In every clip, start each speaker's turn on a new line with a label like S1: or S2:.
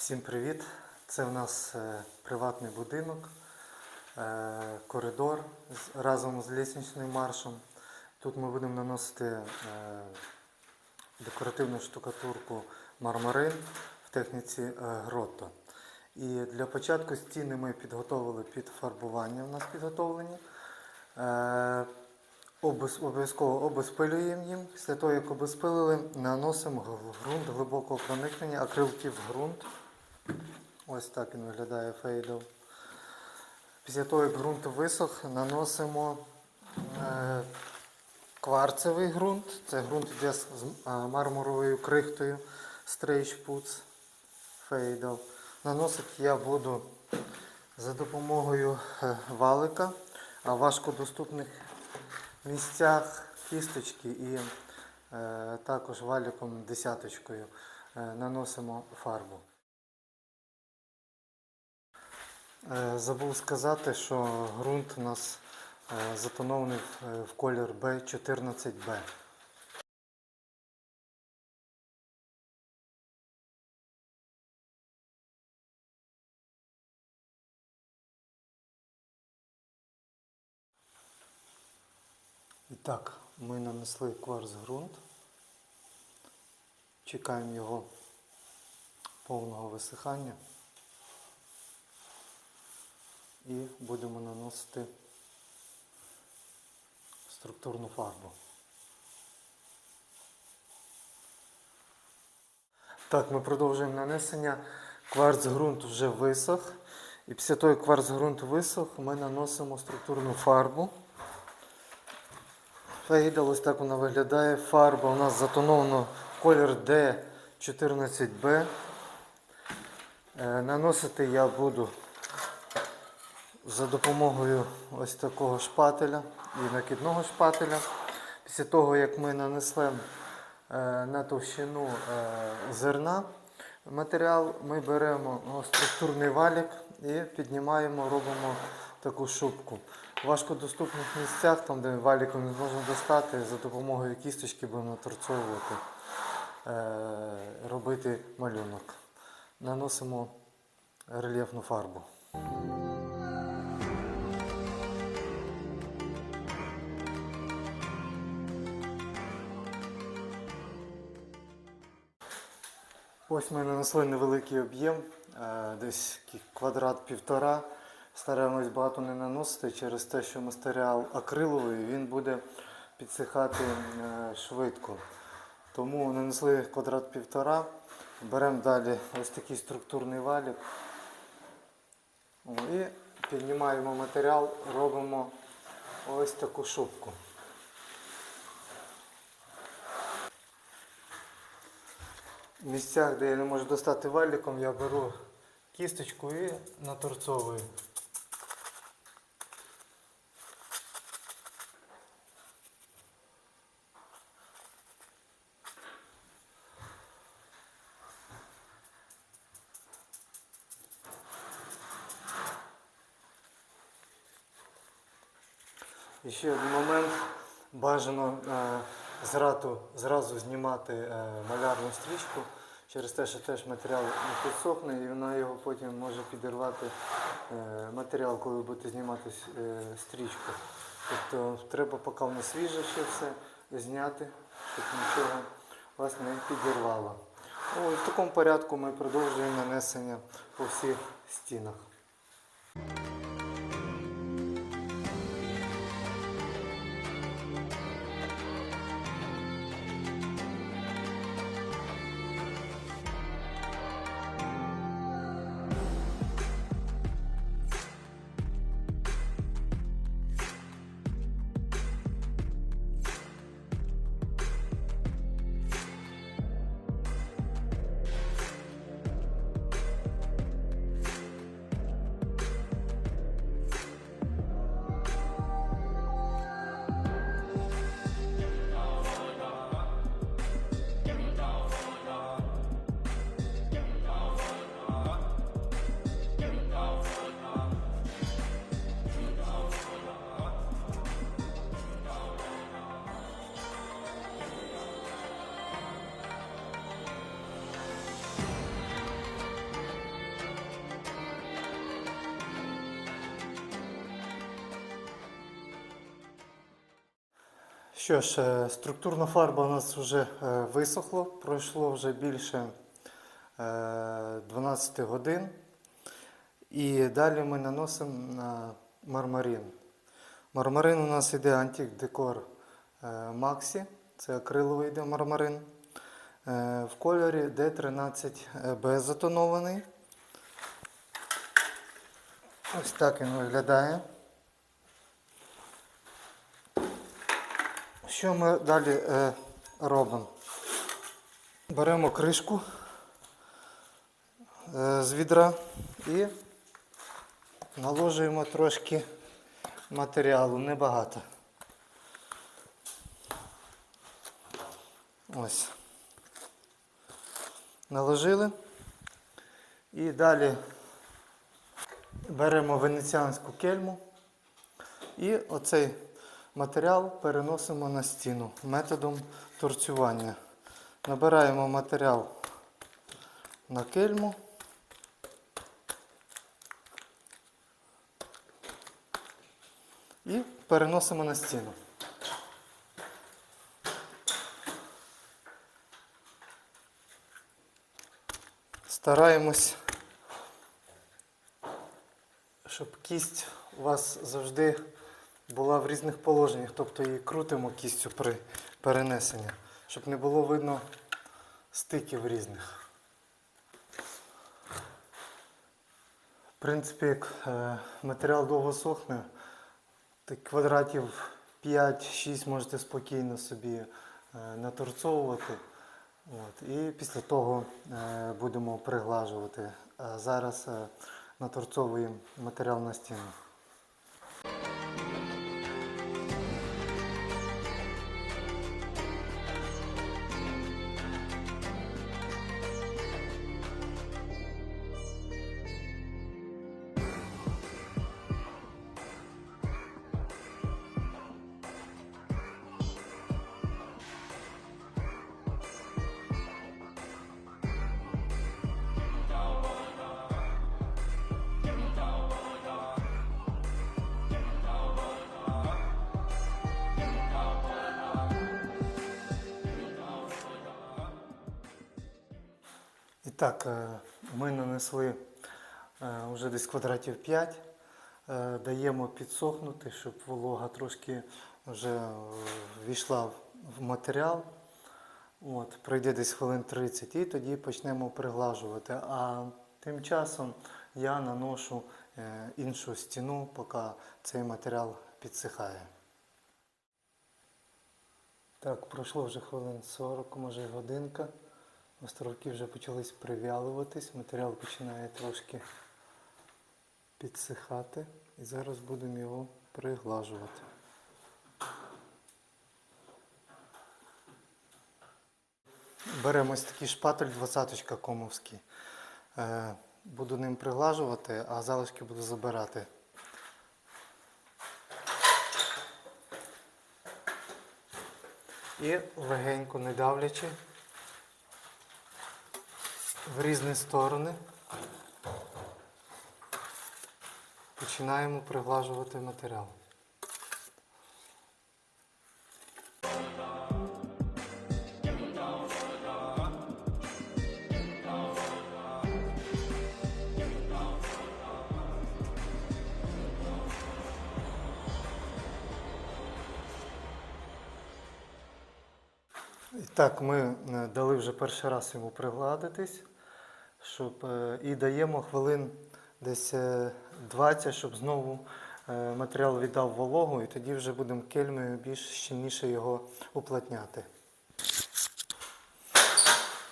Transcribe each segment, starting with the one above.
S1: Всім привіт! Це у нас е, приватний будинок, е, коридор разом з лісничним маршем. Тут ми будемо наносити е, декоративну штукатурку мармарин в техніці гротто. І для початку стіни ми підготовили під фарбування. У нас підготовлені. Обов'язково обезпилюємо їм. Після того, як обезпилили, наносимо ґрунт глибокого проникнення, акрилки в ґрунт. Ось так він виглядає фейдов. Після того, як ґрунт висох, наносимо е, кварцевий ґрунт. Це ґрунт йде з е, мармуровою крихтою Стрейч Пуц фейдов. Наносити я буду за допомогою е, валика, а в важкодоступних місцях кісточки і також валіком десяточкою наносимо фарбу. Забув сказати, що ґрунт у нас е, затонований е, в колір B14B. І так, ми нанесли кварц ґрунт. Чекаємо його повного висихання. І будемо наносити структурну фарбу. Так, ми продовжуємо нанесення. Кварц ґрунт вже висох. І після того, як кварц ґрунт висох, ми наносимо структурну фарбу. Фейдал, ось так вона виглядає. Фарба у нас затонована колір D14B. Е, Наносити я буду за допомогою ось такого шпателя і накидного шпателя. Після того, як ми нанесли е, на товщину е, зерна матеріал, ми беремо ну, структурний валік і піднімаємо, робимо таку шубку. В важкодоступних місцях, там де валіком не можна достати, за допомогою кісточки будемо наторцовувати, е, робити малюнок. Наносимо рельєфну фарбу. Ось ми нанесли невеликий об'єм, е, десь квадрат півтора. Стараємось багато не наносити через те, що матеріал акриловий, він буде підсихати е, швидко. Тому нанесли квадрат півтора. Беремо далі ось такий структурний валік. І піднімаємо матеріал, робимо ось таку шубку. Місцях, де я не можу достати валіком, я беру кісточку і наторцовую. Ще один момент. Бажано е, зразу, зразу знімати е, малярну стрічку через те, що теж матеріал не підсохне і вона його потім може підірвати е, матеріал, коли будете знімати е, стрічку. Тобто треба, поки воно свіже ще все, зняти, щоб нічого вас не підірвало. Ну, в такому порядку ми продовжуємо нанесення по всіх стінах. Що ж, е, структурна фарба у нас вже е, висохло, пройшло вже більше е, 12 годин. І далі ми наносимо мармарин. Мармарин у нас йде Decor е, Maxi, це акриловий йде мармарин. Е, В кольорі D13B затонований. Ось так він виглядає. Що ми далі е, робимо? Беремо кришку е, з відра і наложуємо трошки матеріалу, небагато. Ось. Наложили. І далі беремо венеціанську кельму і оцей матеріал переносимо на стіну методом торцювання. Набираємо матеріал на кельму. І переносимо на стіну. Стараємось, щоб кість у вас завжди була в різних положеннях, тобто її крутимо кістю при перенесенні, щоб не було видно стиків різних. В принципі, як е, матеріал довго сохне, так квадратів 5-6 можете спокійно собі е, наторцовувати. От, і після того е, будемо приглажувати. А зараз наторцовуємо матеріал на стіну. Так, е, ми нанесли вже десь квадратів 5. Е, Даємо підсохнути, щоб волога трошки вже війшла в- в матеріал. От, пройде десь хвилин 30 і тоді почнемо приглажувати. А тим часом я наношу е, іншу стіну, поки цей матеріал підсихає. Так, пройшло вже хвилин 40, може годинка. Островки вже почались прив'ялуватись, матеріал починає трошки підсихати. І зараз будемо його приглажувати. Беремо ось такий шпатель 20 комовський. Е, Буду ним приглажувати, а залишки буду забирати. І легенько не давлячи в різні сторони. Починаємо приглажувати матеріал. І так, ми е, дали вже перший раз йому пригладитись, щоб, е, і даємо хвилин десь е, 20, щоб знову е, матеріал віддав вологу, і тоді вже будемо кельмою більш щільніше його уплотняти.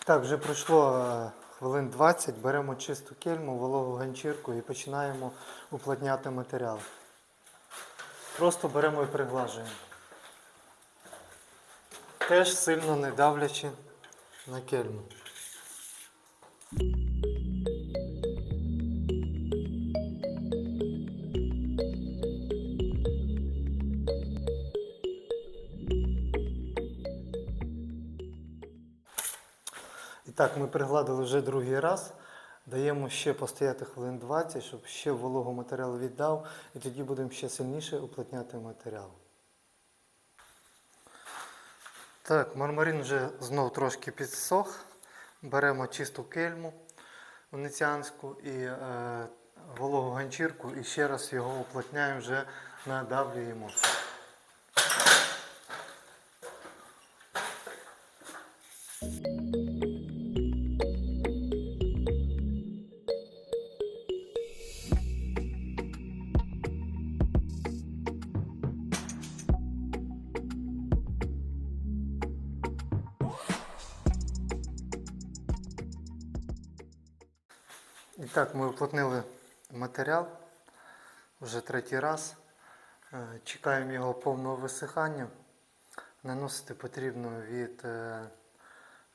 S1: Так, вже пройшло е, хвилин 20, беремо чисту кельму, вологу ганчірку і починаємо уплотняти матеріал. Просто беремо і приглажуємо. Теж сильно не давлячи на кельму. Так, ми пригладили вже другий раз. Даємо ще постояти хвилин 20, щоб ще вологу матеріал віддав, і тоді будемо ще сильніше уплотняти матеріал. Так, мармарин вже знов трошки підсох. Беремо чисту кельму венеціанську і е, вологу ганчірку і ще раз його уплотняємо, вже надавлюємо. Так, ми уплотнили матеріал вже третій раз. Е, Чекаємо його повного висихання. Наносити потрібно від е,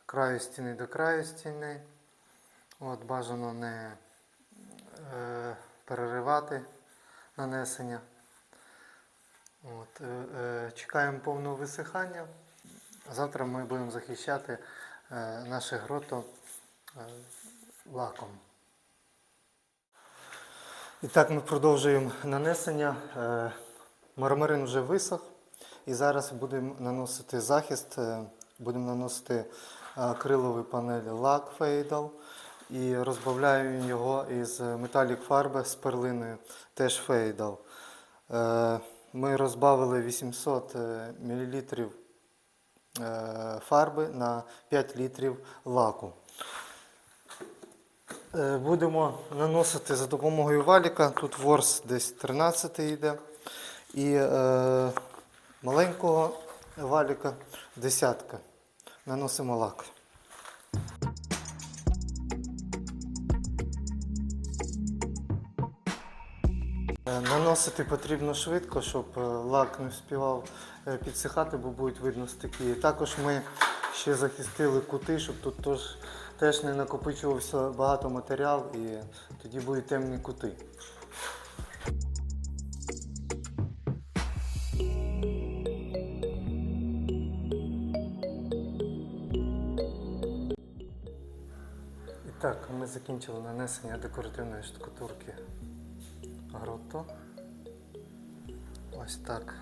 S1: краю стіни до краю стіни. От, бажано не е, переривати нанесення. От, чекаємо повного висихання. Завтра ми будемо захищати наше грото лаком. І так ми продовжуємо нанесення. Е, Мармарин вже висох. І зараз будемо наносити захист, е, будемо наносити е, акриловий панель лак Фейдал і розбавляємо його із металік фарби з перлиною, теж Фейдал. Ми розбавили 800 мл фарби на 5 літрів лаку. Е, Будемо наносити за допомогою валіка. Тут ворс десь 13 йде. І е, маленького валіка десятка. Наносимо лак. Е, Наносити потрібно швидко, щоб е, лак не вспівав підсихати, бо будуть видно стики. Також ми ще захистили кути, щоб тут теж, теж не накопичувався багато матеріал і тоді будуть темні кути. І так, ми закінчили нанесення декоративної штукатурки гротто. Ось так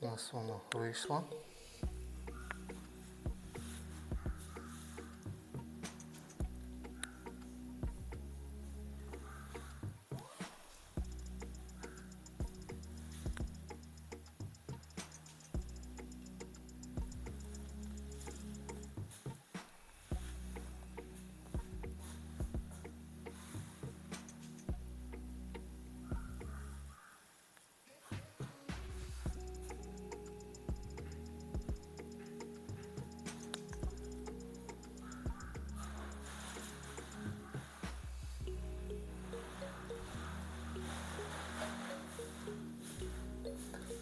S1: у нас воно вийшло.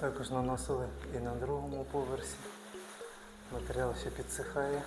S1: Також наносили і на другому поверсі. Матеріал ще підсихає.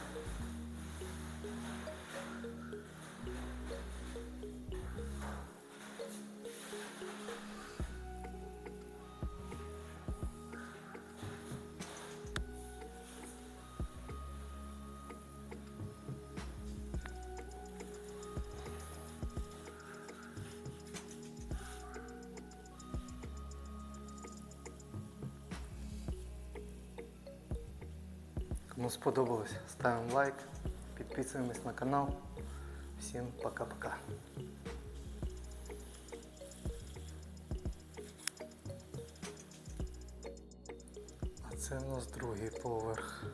S1: Кому сподобалось, ставимо лайк, підписуємось на канал. Всім пока-пока. А це у нас другий поверх.